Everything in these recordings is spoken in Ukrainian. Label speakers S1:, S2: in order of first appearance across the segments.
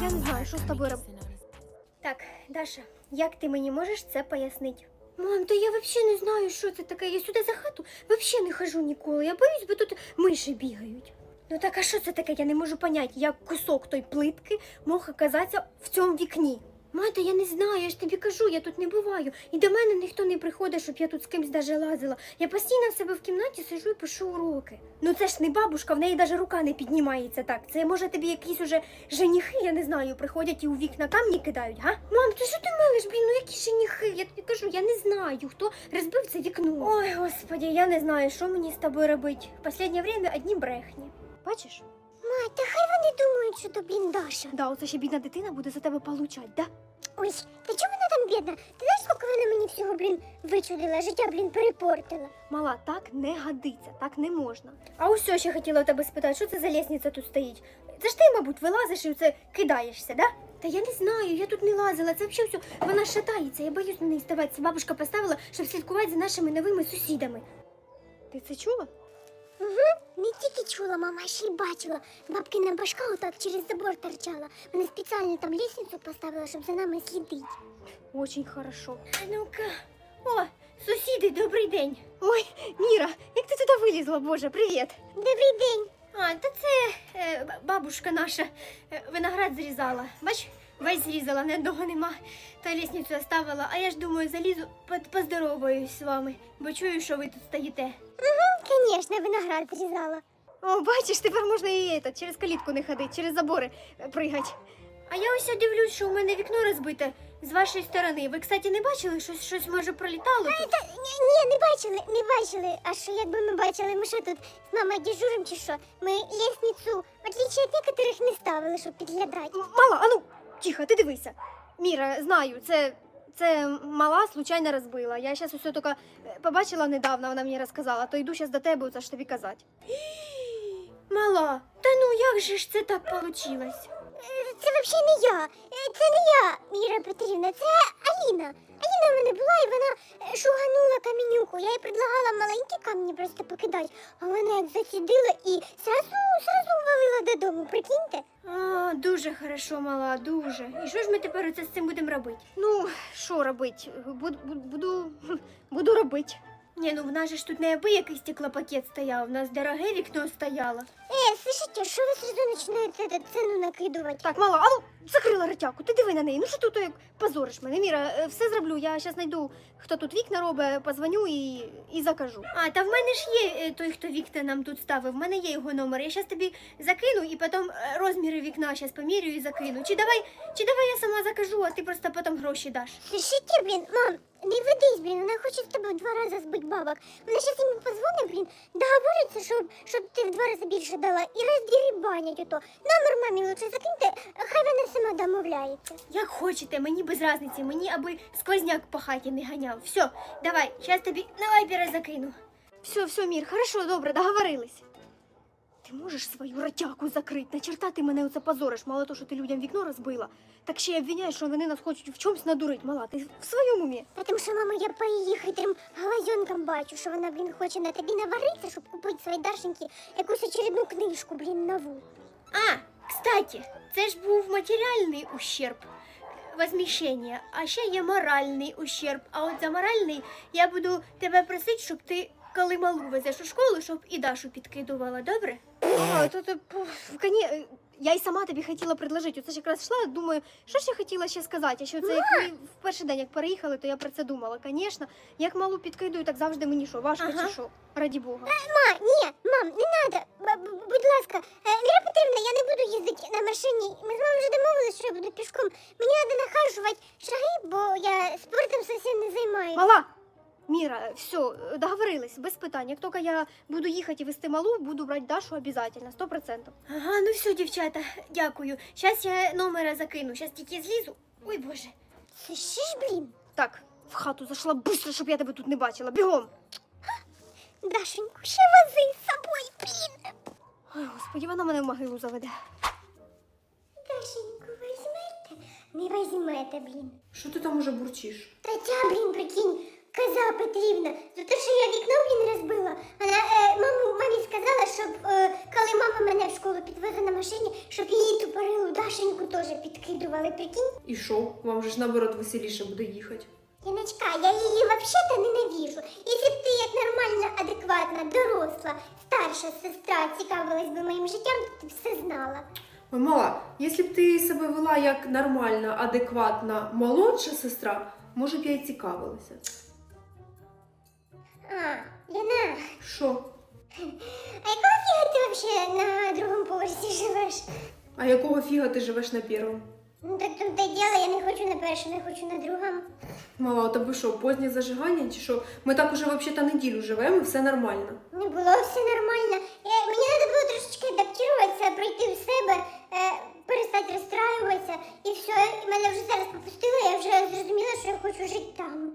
S1: Я не знаю, що з тобою роб... Так, Даша, як ти мені можеш це пояснити? Мам, та я взагалі не знаю, що це таке. Я сюди за хату взагалі не хожу ніколи. Я боюсь, бо тут миші бігають. Ну так а що це таке? Я не можу поняти, як кусок той плитки мог оказатися в цьому вікні. Мата, я не знаю, я ж тобі кажу, я тут не буваю. І до мене ніхто не приходить, щоб я тут з кимсь даже лазила. Я постійно в себе в кімнаті сижу і пишу уроки. Ну це ж не бабушка, в неї даже рука не піднімається так. Це може тобі якісь уже женіхи, я не знаю, приходять і у вікна камні кидають, га? Мам, ти що ти мелиш, блін, ну які женіхи? Я тобі кажу, я не знаю, хто розбив це вікно. Ой, господі, я не знаю, що мені з тобою робити. В останнє время одні брехні. Бачиш?
S2: Мать, та хай вони думають, що то, блін, Даша.
S1: Да, оце ще бідна дитина буде за тебе получать, да?
S2: Ой, та чому вона там бідна? Ти знаєш, скільки вона мені всього, блін, вичудила, життя, блін, перепортила.
S1: Мала, так не годиться, так не можна. А ось ще хотіла у тебе спитати, що це за лестниця тут стоїть? Це ж ти, мабуть, вилазиш і це кидаєшся, да? Та я не знаю, я тут не лазила, це взагалі все, вона шатається, я боюсь на неї ставатися. Бабушка поставила, щоб слідкувати за нашими новими сусідами. Ти це чула?
S2: Угу, не тільки чула, мама, а ще й бачила. Бабкина башка отак через забор торчала. Вона спеціально там лестницю поставила, щоб за нами слідити.
S1: Очень хорошо. А ну-ка. О, сусіди, добрий день. Ой, Міра, як ти туди вилізла, боже, привіт.
S2: Добрий день.
S1: А, та це е, бабушка наша е, виноград зрізала. Бач, весь зрізала, ні одного нема. Та лісницю оставила, а я ж думаю, залізу, по- поздороваюсь з вами, бо чую, що ви тут стоїте.
S2: Угу, звісно, виноград зрізала.
S1: О, бачиш, тепер можна і это, через калітку не ходити, через забори е, пригати. А я ось дивлюсь, що у мене вікно розбите з вашої сторони. Ви, кстати, не бачили, щось, щось може пролітало тут?
S2: Та, ні, ні, не бачили, не бачили. А що, якби ми бачили, ми що тут з мамою дежурим чи що? Ми лестницю, в отличие від некоторих, не ставили, щоб підглядати.
S1: Мала, а ну, тихо, ти дивися. Міра, знаю, це, це мала случайно розбила. Я зараз усе тільки е, побачила недавно, вона мені розказала, то йду зараз до тебе, це ж тобі казати. Мала, та ну як же ж це так вийшло?
S2: Е, Це взагалі не я. Е, Це не я, Міра Петрівна, це Аліна. Аліна в мене була і вона е, шуганула камінюку. Я їй предлагала маленькі камні просто покидати, а вона як засідила і сразу, сразу ввалила додому, прикиньте.
S1: А, дуже хорошо, мала, дуже. І що ж ми тепер оце з цим будемо робити? Ну, що робити? Буду, буду, буду робити. Ні, ну в нас же ж тут не аби стеклопакет стояв, в нас дороге вікно стояло.
S2: Е, слышите, що ви сразу починаєте це- ціну накидувати?
S1: Так, мала, а ну закрила ретяку, ти диви на неї. Ну що ти то як позориш мене? Міра, е, все зроблю. Я зараз знайду, хто тут вікна робить, позвоню і, і закажу. А, та в мене ж є е, той, хто вікна нам тут ставив. В мене є його номер. Я зараз тобі закину і потім е, розміри вікна зараз поміряю і закину. Чи давай, чи давай я сама закажу, а ти просто потім гроші даш.
S2: Слышите, блін, мам, не ведись, блін, вона хоче з тобою в два рази збити бабок. Вона зараз йому позвонить, блін, договориться, щоб, щоб ти в два рази більше дала і роздірібанять ото. Номер мамі лучше закиньте, хай вона сама домовляється.
S1: Як хочете, мені без разниці, мені аби сквозняк по хаті не ганяв. Все, давай, зараз тобі на вайбера закину. Все, все, Мір, хорошо, добре, договорились. Ти можеш свою ротяку закрити? На черта ти мене оце позориш, мало то, що ти людям вікно розбила, так ще й обвиняєш, що вони нас хочуть в чомусь надурить, мала. Ти в своєму умі?
S2: Тому що, мама, я по її хитрим глазенкам бачу, що вона, блін, хоче на тобі наваритися, щоб купити своїй Дашеньки якусь очередну книжку, блін, нову.
S1: А, кстати, це ж був матеріальний ущерб. Возміщення, а ще є моральний ущерб. А от за моральний я буду тебе просити, щоб ти, коли малу везеш у школу, щоб і Дашу підкидувала, добре? А, то, то, коні, я й сама тобі хотіла предложити. Оце ж якраз йшла, думаю, що ж я хотіла ще сказати. А що це як ми в перший день, як переїхали, то я про це думала. Звісно, як малу підкидую, так завжди мені що, важко
S2: Ага.
S1: чи що? Раді Бога.
S2: Ма, ні, мам, не б- Будь ласка, Е, Віра Петрівна, я не буду їздити на машині. Ми з мамою вже домовилися, що я буду пішком. Мені треба нахажувати шаги, бо я спортом зовсім не займаюся.
S1: Мала! Міра, все, договорились, без питань. Як тільки я буду їхати і вести малу, буду брати Дашу обов'язково, сто процентів. Ага, ну все, дівчата, дякую. Зараз я номера закину, зараз тільки злізу. Ой, Боже.
S2: Слышиш, блін?
S1: Так, в хату зайшла быстро, щоб я тебе тут не бачила. Бігом.
S2: Дашеньку, ще вози з собою, блін.
S1: Ой, господи, вона мене в могилу заведе.
S2: Дашеньку, візьмете? Не візьмете, блін.
S3: Що ти там уже бурчиш?
S2: Та ця, блін, прикинь, коза Петрівна, за те, що я вікно, блін, розбила. Вона е, маму, мамі сказала, щоб е, коли мама мене в школу школу на машині, щоб її тупорилу Дашеньку теж підкидували, прикинь?
S3: І що? Вам же ж наоборот веселіше буде їхати.
S2: Яночка, я її взагалі-то ненавижу. Якщо б ти як нормальна, адекватна, доросла, старша сестра цікавилась би моїм життям, то ти б все знала.
S3: Ой, мала, якщо б ти себе вела як нормальна, адекватна, молодша сестра, може б я й цікавилася.
S2: А, Яна,
S3: Що?
S2: а якого фіга ти взагалі на другому поверсі живеш?
S3: А якого фіга ти живеш на першому?
S2: Ну так там те діло, я не хочу на першому, я хочу на другому.
S3: Мала, у тебе що, позднє зажигання чи що? Ми так уже взагалі неділю живемо, і все нормально.
S2: Не було все нормально. Я, мені треба було трошечки адаптуватися, прийти в себе, е, перестати розстраюватися. І все, і мене вже зараз попустило, я вже зрозуміла, що я хочу жити там.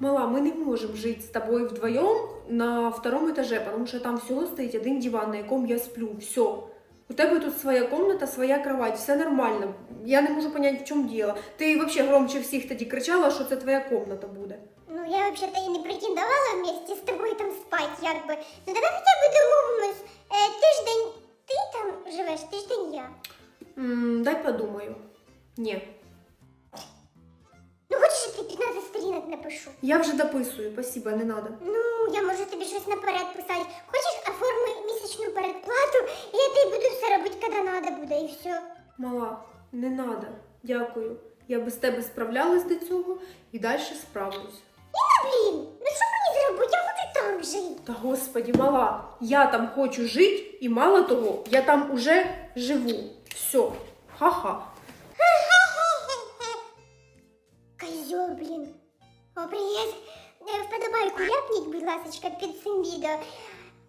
S3: Мала, мы не можем жить с тобой вдвоем на втором этаже, потому что там всего стоит один диван, на якому я сплю. Все. У тебе тут своя комната, своя кровать, все нормально. Я не можу понять, в чому діло. Ти вообще громче всіх тоді кричала, що це твоя комната буде.
S2: Ну, я вообще-то и не претендовала вместе с тобой там спать, як би. Ну, давай хоча б домовимось. Е, тиждень ти там живеш, тиждень я.
S3: м дай подумаю. Ні.
S2: Я
S3: вже дописую, спасибо, не надо.
S2: Ну, я можу тобі щось наперед писати. Хочеш, оформи місячну передплату, і я тобі буду все робити, коли треба буде, і все.
S3: Мала, не надо. Дякую. Я без тебе справлялась до цього і далі справлюсь.
S2: Ну, блін, ну що мені зробити? Я хочу там жити.
S3: Та господі, мала, я там хочу жити, і мало того, я там уже живу. Все. Ха-ха.
S2: Козьол, блін. О, привіт. Е, Вподобайку ляпніть, будь ласка, під цим відео.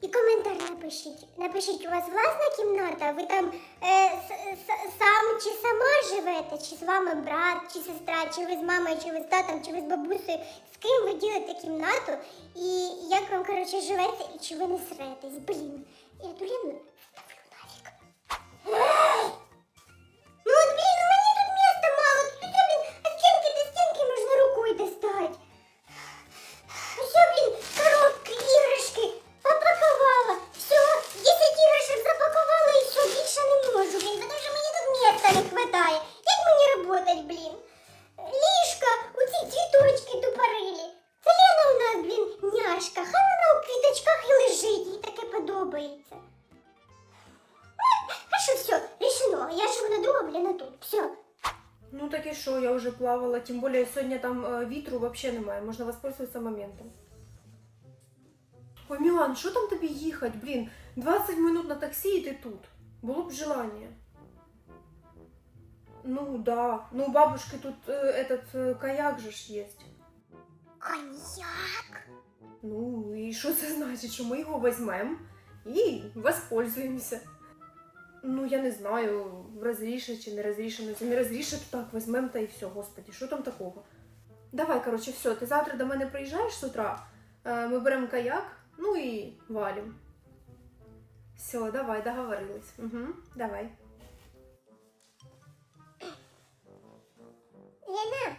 S2: І коментар напишіть. Напишіть, у вас власна кімната, ви там е, сам чи сама живете, чи з вами брат, чи сестра, чи ви з мамою, чи ви з татом, чи ви з бабусею. З ким ви ділите кімнату і як вам, коротше, живеться, і чи ви не сретесь. Блін, я дурівну ставлю нафіг.
S3: плавала, тим більше сьогодні там е, вітру взагалі немає, можна воспользуватися моментом. Ой, Мілан, що там тобі їхати? Блін, 20 минут на таксі і ти тут. Було б желання. Ну да. Ну, у бабушки тут э, этот э, каяк же ж есть.
S2: Коньяк.
S3: Ну, і що це значить, що ми його візьмемо і воспользуємося. Ну, я не знаю, розрішено чи не розрішено. Якщо не розрішено, то так, візьмемо та і все, господі, що там такого? Давай, коротше, все, ти завтра до мене приїжджаєш з утра, е, ми беремо каяк, ну і валім. Все, давай, договорились. Угу, давай.
S2: Лена,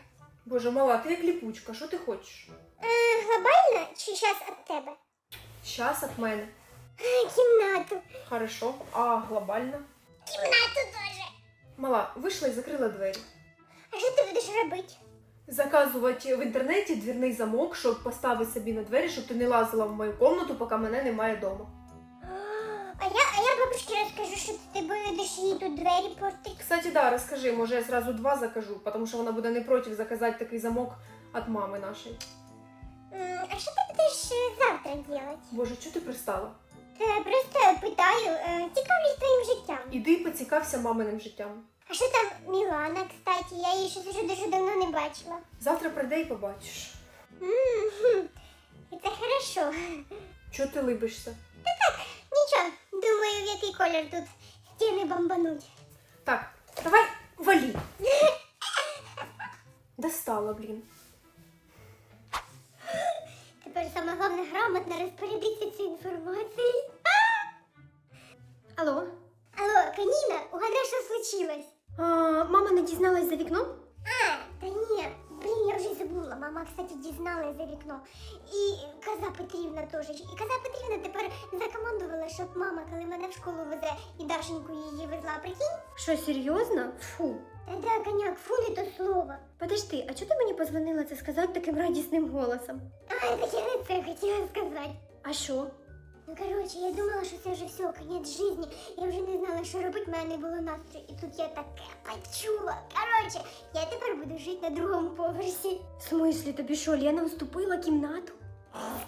S3: Боже, мала, ти як ліпучка, що ти хочеш?
S2: е, глобально чи зараз від тебе?
S3: Щас від мене.
S2: Кімнату.
S3: Хорошо. А глобально?
S2: Кімнату теж.
S3: Мала, вийшла і закрила двері.
S2: А що ти будеш робити?
S3: Заказувати в інтернеті двірний замок, щоб поставити собі на двері, щоб ти не лазила в мою комнату, поки мене немає вдома.
S2: А я, а я бабушці розкажу, що ти будеш їй тут двері портити.
S3: Кстати, да, розкажи, може я зразу два закажу, тому що вона буде не проти заказати такий замок від мами нашої.
S2: М, А що ти будеш е, завтра робити?
S3: Боже, чого ти пристала?
S2: Та я просто питаю, е, цікавлюсь твоїм життям.
S3: Іди поцікався маминим життям.
S2: А що там Мілана, кстати? Я її щось вже дуже давно не бачила.
S3: Завтра прийде і побачиш.
S2: Це хорошо.
S3: Чого ти либишся?
S2: Нічого, думаю, в який колір тут стіни бомбануть.
S3: Так, давай валі. Достала, блін.
S2: Грамотно розпорядитися цією інформацією.
S1: Алло?
S2: Алло, Каніна, угадай, що случилось?
S1: А, мама не дізналась за вікном?
S2: А, та ні, блін, я вже забула. Мама, кстати, дізналась за вікно. І Коза Петрівна теж. І Коза Петрівна тепер закомандувала, щоб мама, коли мене в школу везе і Дашеньку її везла, прикинь?
S1: Що, серйозно? Фу.
S2: Та да, коняк, фу, не то слово.
S1: Подожди, а чого ти мені позвонила це сказати таким радісним голосом?
S2: Так я не це хотіла сказати.
S1: А що?
S2: Ну, коротше, я думала, що це вже все, кінець житті. Я вже не знала, що робити, в мене не було настрою. І тут я таке почула. Коротше, я тепер буду жити на другому поверсі.
S1: В смислі, тобі що, Лена уступила кімнату?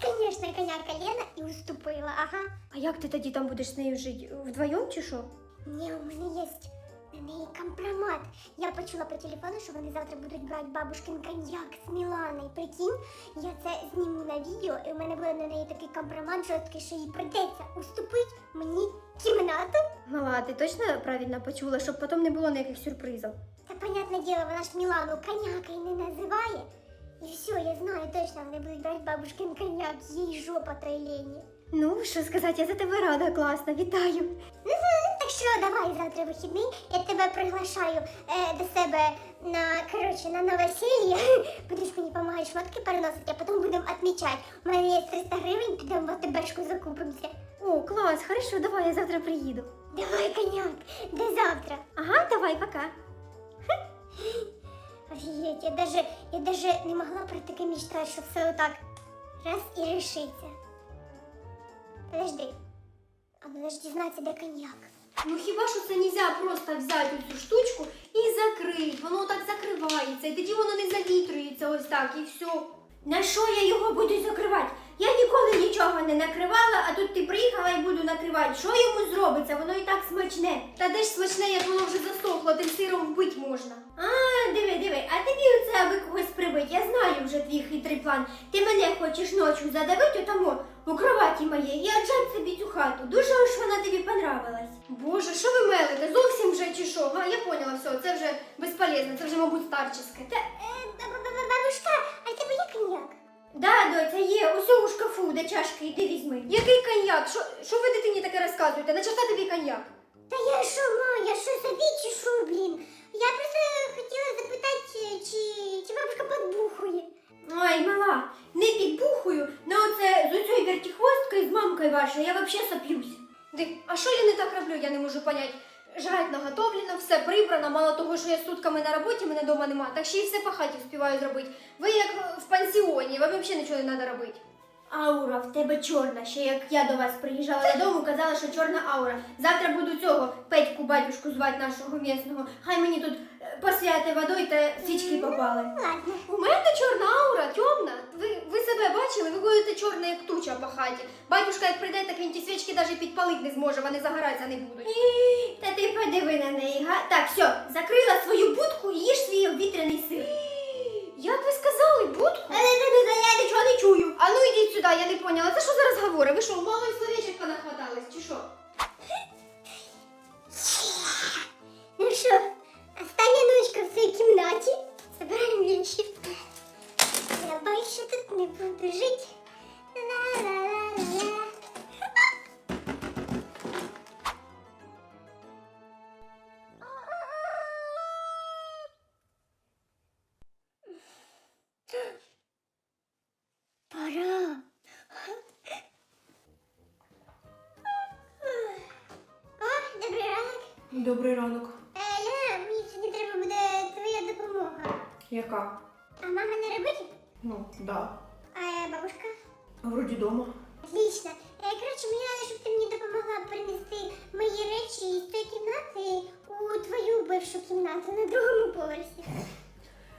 S2: Звісно, коняка Лена і уступила, ага.
S1: А як ти тоді там будеш з нею жити? Вдвоєм чи що?
S2: Ні, у мене є на неї компромат. Я почула по телефону, що вони завтра будуть брати бабушкин коньяк з Міланою. Прикинь, я це зніму на відео, і у мене буде на неї такий компромат жорсткий, що їй придеться уступити мені кімнату.
S1: Мала, ти точно правильно почула, щоб потім не було ніяких сюрпризів?
S2: Та, понятне діло, вона ж Мілану коньякою не називає. І все, я знаю точно, вони будуть брати бабушкин коньяк, їй жопа трейлені.
S1: Ну, що сказати, я за тебе рада, класно, вітаю.
S2: Що давай завтра вихідний, я тебе приглашаю е, до себе на коротше на новоселье. Будеш мені допомагати шмотки переносити, а потім будемо відмічати. У мене є 300 гривень, підемо в АТБшку закупимося.
S1: О, клас, хорошо, давай, я завтра приїду.
S2: Давай, коняк, до завтра.
S1: Ага, давай, пока.
S2: Офігеть, я даже, я даже не могла про таке мечтати, що все отак раз і рішиться. Подожди. А надо ж дізнатися, де коньяк.
S1: Ну хіба що це нельзя просто взяти цю штучку і закрити? Воно так закривається, і тоді воно не завітрюється ось так, і все. На що я його буду закривати? Я ніколи нічого не накривала, а тут ти приїхала і буду накривати. Що йому зробиться? Воно і так смачне. Та де ж смачне, як воно вже засохло, тим сиром вбить можна. А, диви, диви, а тобі оце аби когось прибить. Я знаю вже твій хитрий план. Ти мене хочеш ночі задавити тому у кроваті моєї і отжать собі цю хату. Дуже ж вона тобі понравилась. Боже, що ви мелите? Зовсім вже чи що? А, я поняла, все, це вже безполезно, це вже, мабуть, старческе. Та,
S2: Е, бабушка, а в тебе є коньяк?
S1: да, доця, є, усе у шкафу, де чашки, іди візьми. Який коньяк? Що, що ви дитині таке розказуєте? На чорта тобі коньяк?
S2: Та я що, ма, я що собі чи що, блін? Я просто хотіла запитати, чи, чи бабушка подбухує.
S1: Ай, мала, не підбухую, на оце з оцею вертихвосткою з мамкою вашою я вообще соп'юсь. Ди, а що я не так роблю, я не можу понять. Жрать наготовлено, все прибрано, мало того, що я сутками на роботі, мене вдома нема, так ще й все по хаті вспіваю зробити. Ви як в пансіоні, вам взагалі нічого не треба робити. Аура в тебе чорна. Ще як я до вас приїжджала додому, казала, що чорна аура. Завтра буду цього Петьку батюшку звати нашого місного. Хай мені тут е, посвяти водою та свічки попали.
S2: Ладно.
S1: У мене чорна аура, темна. Ви, ви себе бачили? Ви ходите чорна, як туча по хаті. Батюшка, як прийде, так він ті свічки навіть підпалити не зможе, вони загоратися не будуть. Та ти подиви на неї, га? Так, все, закрила свою будку і їж свій обвітряний сир. А сюди, я не поняла. Це що за говорить? Ви що, мало словечка нахватались, чи що?
S2: Ну що, остання ночка в цій кімнаті. Забираємо вещи. Я більше тут не буду жити. Ла-ла-ла-ла-ла. Добрий ранок. Е, мені сьогодні треба буде твоя допомога.
S3: Яка?
S2: А мама на роботі?
S3: Ну, да.
S2: А е, бабушка?
S3: Вроді дома.
S2: Отлично. Е, коротше, мені треба, щоб ти мені допомогла принести мої речі з цієї кімнати у твою бившу кімнату на другому поверсі.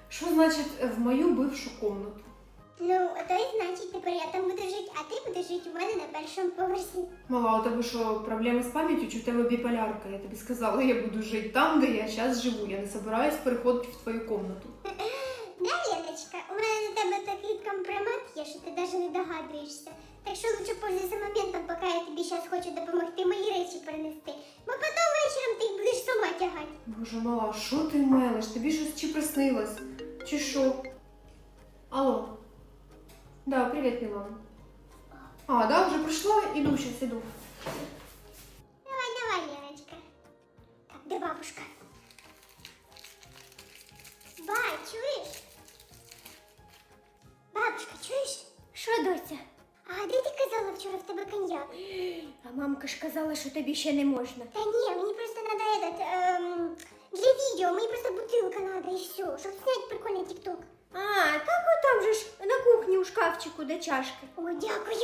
S3: Що значить в мою бившу комнату?
S2: Ну, то й значить, тепер я там буду жити, а ти будеш жити у мене на першому поверсі.
S3: Мала, у тебе що, проблеми з пам'яттю, чи в тебе біполярка? Я тобі сказала, я буду жити там, де я зараз живу. Я не собираюсь переходити в твою комнату.
S2: Да, Леночка, у мене на тебе такий компромат є, що ти навіть не догадуєшся. Так що лучше пользуйся моментом, поки я тобі зараз хочу допомогти мої речі перенести. Бо потім вечором ти їх будеш сама тягати.
S3: Боже, мала, що ти мелиш? Тобі щось чи приснилось? Чи що? Алло. Да, привіт, Мілана. А, да, вже прийшла? Іду, щас іду.
S2: Давай, давай, Леночка. Так, де бабушка? Ба, чуєш? Бабушка, чуєш?
S1: Що, доця?
S2: А де ти казала вчора в тебе коньяк?
S1: А Мамка ж казала, що тобі ще не можна.
S2: Та ні, мені просто надо этот, ем, для відео, мені просто бутилка надо і все, щоб зняти прикольний тікток.
S1: А, так от там же ж на кухні у шкафчику де чашки.
S2: О, дякую.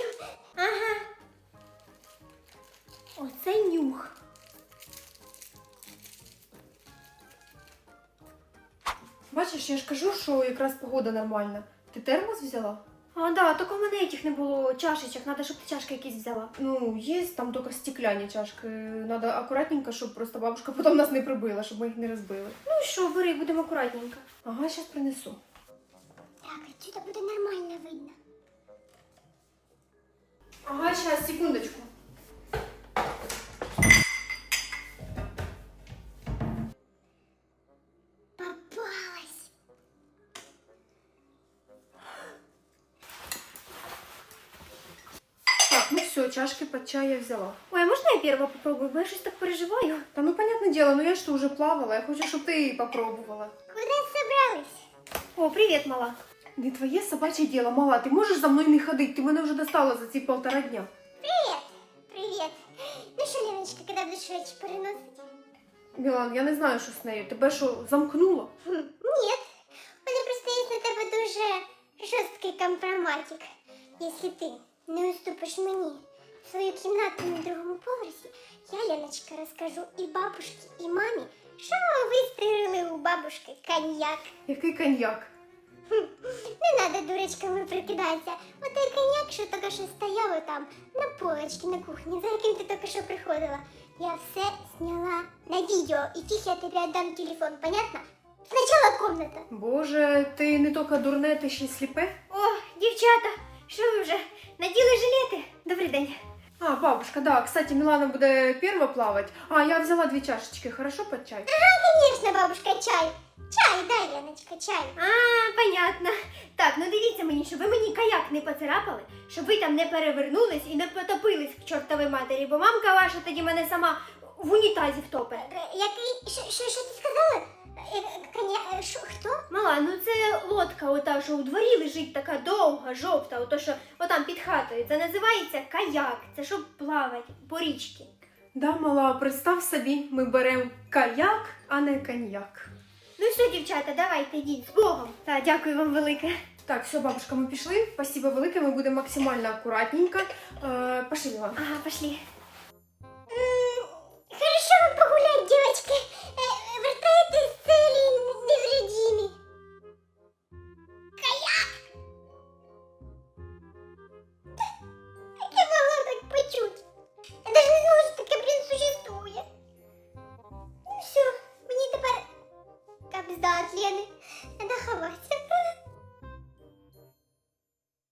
S3: Бачиш, я ж кажу, що якраз погода нормальна. Ти термос взяла?
S1: А, да, тільки в мене этих не було чашечок, треба, щоб ти чашки якісь взяла.
S3: Ну, є там тільки стекляні чашки. Надо акуратненько, щоб просто бабушка потім нас не прибила, щоб ми їх не розбили.
S1: Ну що, бери, будемо акуратненько.
S3: Ага, зараз принесу.
S2: Так, отсюда буде нормально видно.
S3: Ага, зараз, секундочку. Все, чашки под чай я взяла.
S1: Ой, а можна я перша попробую? Я щось так переживаю.
S3: Та ну, понятне дело, ну я ж то вже плавала, я хочу, щоб ти попробувала.
S2: Куди собрались?
S1: О, привіт, мала.
S3: Не твоє собаче діло, мала, ти можеш за мною не ходити, ти мене вже достала за ці полтора дня.
S2: Привет. Привет. Ну що, Леночка, коли будеш речі переносити?
S3: Мілан, я не знаю, що з нею. Тебе що, замкнуло?
S2: Хм, Ні. У мене просто є на тебе дуже жорсткий компроматик. Якщо ти не уступиш мені свою кімнату на другому поверсі, я, Леночка, розкажу і бабушці, і мамі, що ви стрілили у бабушки коньяк.
S3: Який коньяк?
S2: Не надо дурочками прикидатися. Отой коньяк, що тільки що стояв там на полочці на кухні, за яким ти тільки що приходила. Я все сняла на відео, і тихо я тобі віддам телефон, понятно? Спочатку комната.
S3: Боже, ти не тільки дурне, ти ще й сліпе.
S1: О, дівчата, що ви вже? Наділи жилети? Добрий день.
S3: А, бабушка, да, кстати, Мілана буде перша плавати. А, я взяла дві чашечки, хорошо під чай?
S2: Ага, Конечно, бабушка, чай. Чай, дай, Леночка, чай.
S1: А, понятно. Так, ну дивіться мені, щоб ви мені каяк не поцарапали, щоб ви там не перевернулись і не потопились к чортовій матері, бо мамка ваша тоді мене сама в унітазі втопить.
S2: Який, що, що, що ти сказала? Е, е, Коня, е, що, хто?
S1: Мала, ну це лодка, ота, що у дворі лежить така довга, жовта, ото що отам під хатою. Це називається каяк. Це щоб плавати по річці.
S3: Да, мала, представ собі, ми беремо каяк, а не коньяк.
S1: Ну все, дівчата, давайте йдіть з Богом. Так, дякую вам велике.
S3: Так, все, бабушка, ми пішли. Спасибо велике, ми будемо максимально акуратненько. Е, пошли, Мілана.
S1: Ага, пошли.